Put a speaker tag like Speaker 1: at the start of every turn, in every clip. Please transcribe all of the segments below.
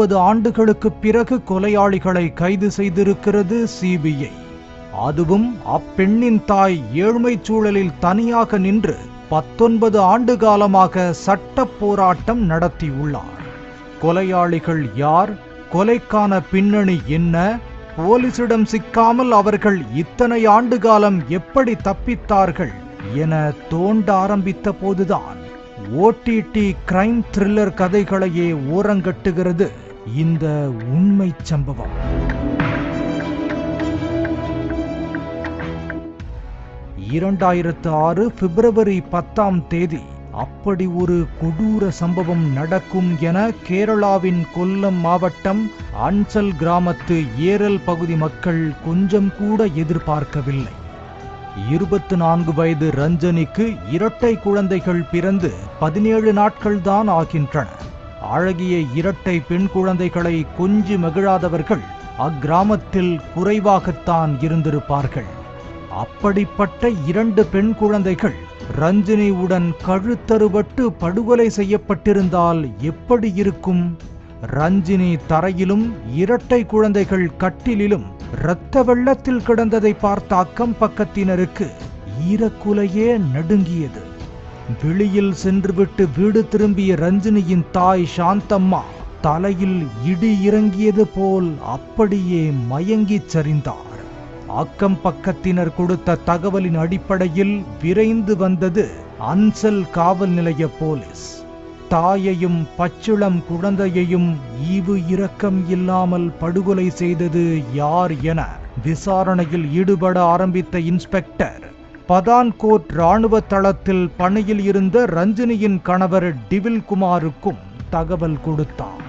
Speaker 1: ஐம்பது ஆண்டுகளுக்கு பிறகு கொலையாளிகளை கைது செய்திருக்கிறது சிபிஐ அதுவும் அப்பெண்ணின் தாய் ஏழ்மை சூழலில் தனியாக நின்று பத்தொன்பது ஆண்டு காலமாக சட்ட போராட்டம் நடத்தியுள்ளார். கொலையாளிகள் யார்? கொலைக்கான பின்னணி என்ன? போலீசிடம் சிக்காமல் அவர்கள் இத்தனை ஆண்டு காலம் எப்படி தப்பித்தார்கள் என தோண்ட ஆரம்பித்த போதுதான் ஓடிடி கிரைம் த்ரில்லர் கதைகளையே ஓரங்கட்டுகிறது. இந்த உண்மை சம்பவம். இரண்டாயிரத்து ஆறு பிப்ரவரி பத்தாம் தேதி அப்படி ஒரு கொடூர சம்பவம் நடக்கும் என கேரளாவின் கொல்லம் மாவட்டம் அன்சல் கிராமத்து ஏரல் பகுதி மக்கள் கொஞ்சம் கூட எதிர்பார்க்கவில்லை. இருபத்து நான்கு வயது ரஞ்சனிக்கு இரட்டை குழந்தைகள் பிறந்து பதினேழு நாட்கள்தான் ஆகின்றன. அழகிய இரட்டை பெண் குழந்தைகளை கொஞ்சி மகிழாதவர்கள் அக்கிராமத்தில் குறைவாகத்தான் இருந்திருப்பார்கள். அப்படிப்பட்ட இரண்டு பெண் குழந்தைகள் ரஞ்சினியுடன் கழுத்தறுபட்டு படுகொலை செய்யப்பட்டிருந்தால் எப்படி இருக்கும்? ரஞ்சினி தரையிலும் இரட்டை குழந்தைகள் கட்டிலிலும் இரத்த வெள்ளத்தில் கிடந்ததை பார்த்த அக்கம் பக்கத்தினருக்கு ஈரக்குலையே நடுங்கியது. வெளியில் சென்றுவிட்டு வீடு திரும்பிய ரஞ்சினியின் தாய் சாந்தம்மா தலையில் இடி இறங்கியது போல் அப்படியே மயங்கிச் சரிந்தார். அக்கம் பக்கத்தினர் கொடுத்த தகவலின் அடிப்படையில் விரைந்து வந்தது அன்சல் காவல் நிலைய போலீஸ். தாயையும் பச்சிளம் குழந்தையையும் ஈவு இரக்கம் இல்லாமல் படுகொலை செய்தது யார் என விசாரணையில் ஈடுபட ஆரம்பித்த இன்ஸ்பெக்டர் பதான்கோட் ராணுவ தளத்தில் பணியில் இருந்த ரஞ்சினியின் கணவர் டிவில்குமாருக்கும் தகவல் கொடுத்தார்.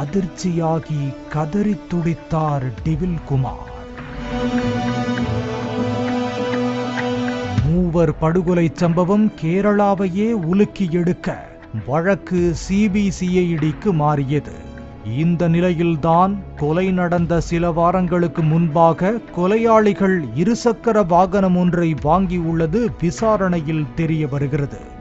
Speaker 1: அதிர்ச்சியாகி கதறித் துடித்தார் டிவில்குமார். மூவர் படுகொலை சம்பவம் கேரளாவையே உலுக்கி எடுக்க வழக்கு சிபிசிஐடிக்கு மாறியது. இந்த நிலையில்தான் கொலை நடந்த சில வாரங்களுக்கு முன்பாக கொலையாளிகள் இருசக்கர வாகனம் ஒன்றை வாங்கியுள்ளது விசாரணையில் தெரிய வருகிறது.